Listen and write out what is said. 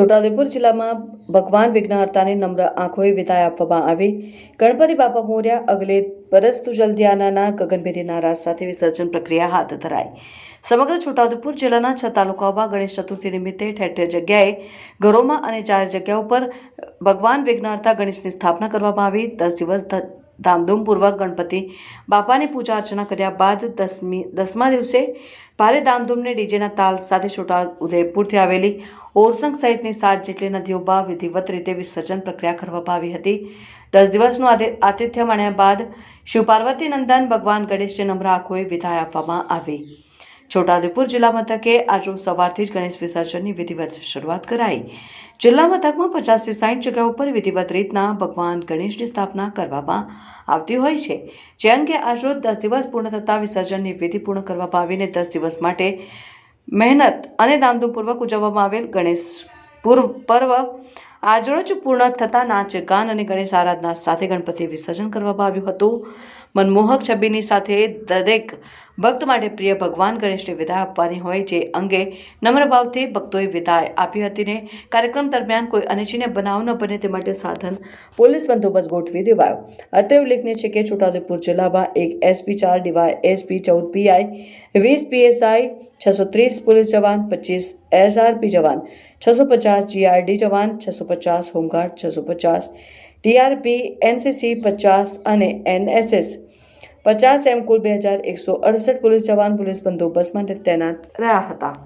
છોટાઉદેપુર જિલ્લામાં ભગવાન વિઘ્નહર્તાને નમ્ર આંખોએ વિદાય આપવામાં આવી. ગણપતિ બાપા મોર્યા અગલે પરસ્તુ જલદિયાનાના ગગનભેદી નારા સાથે વિસર્જન પ્રક્રિયા હાથ ધરાઈ. સમગ્ર છોટાઉદેપુર જિલ્લાના છ તાલુકાઓમાં ગણેશ ચતુર્થી નિમિત્તે ઠેર ઠેર જગ્યાએ, ઘરોમાં અને ચાર જગ્યાઓ પર ભગવાન વિઘ્નહર્તા ગણેશની સ્થાપના કરવામાં આવી. દસ દિવસ ધામધૂમપૂર્વક ગણપતિ બાપાની પૂજા અર્ચના કર્યા બાદ દસમી, દસમા દિવસે ભારે ધામધૂમને ડીજેના તાલ સાથે છોટા ઉદયપુરથી આવેલી ઓરસંગ સહિતની સાત જેટલી નદીઓમાં વિધિવત રીતે વિસર્જન પ્રક્રિયા કરવામાં આવી હતી. દસ દિવસનું આતિથ્ય માણ્યા બાદ શિવ પાર્વતી નંદન ભગવાન ગણેશને નમ્ર આંખોએ વિદાય આપવામાં આવી. છોટાઉદેપુર જિલ્લા મથકે આજરોજ સવારથી જ ગણેશ વિસર્જનની વિધિવત શરૂઆત કરાઈ. જિલ્લા મથકમાં પચાસથી સાઠ જગ્યાઓ પર વિધિવત રીતના ભગવાન ગણેશની સ્થાપના કરવામાં આવતી હોય છે. જે અંગે આજરોજ દસ દિવસ પૂર્ણ થતાં વિસર્જનની વિધિ પૂર્ણ કરવામાં આવીને દસ દિવસ માટે મહેનત અને ધામધૂમપૂર્વક ઉજવવામાં આવેલ ગણેશ પૂર્વ પર્વ આજરોજ પૂર્ણ થતાં નાચ, ગાન અને ગણેશ આરાધના સાથે ગણપતિ વિસર્જન કરવામાં આવ્યું હતું. મનમોહક છબીની સાથે દરેક ભક્ત માટે પ્રિય ભગવાન ગણેશને વિદાય આપવાની હોય જે અંગે નમ્ર ભાવથી ભક્તોએ વિદાય આપી હતી ને કાર્યક્રમ દરમિયાન કોઈ અનિચ્છનીય બનાવ ન બને તે માટે સાધન પોલીસ બંદોબસ્ત ગોઠવી દેવાયો. અત્રે ઉલ્લેખનીય છે કે છોટાઉદેપુર જિલ્લામાં એક એસપી ચાર ડીવાય એસપી ચૌદ પીઆઈ, વીસ પીએસઆઈ છસો ત્રીસ પોલીસ જવાન, પચીસ એસઆરપી જવાન, છસો પચાસ જીઆરડી જવાન, છસો પચાસ હોમગાર્ડ, છસો પચાસ ટીઆરપી, એનસીસી, પચાસ અને એનએસએસ. પચાસ એમ કુલ બે હજાર એકસો અડસઠ પોલીસ જવાન, પોલીસ બંદોબસ્ત માટે તૈનાત રહ્યા હતા.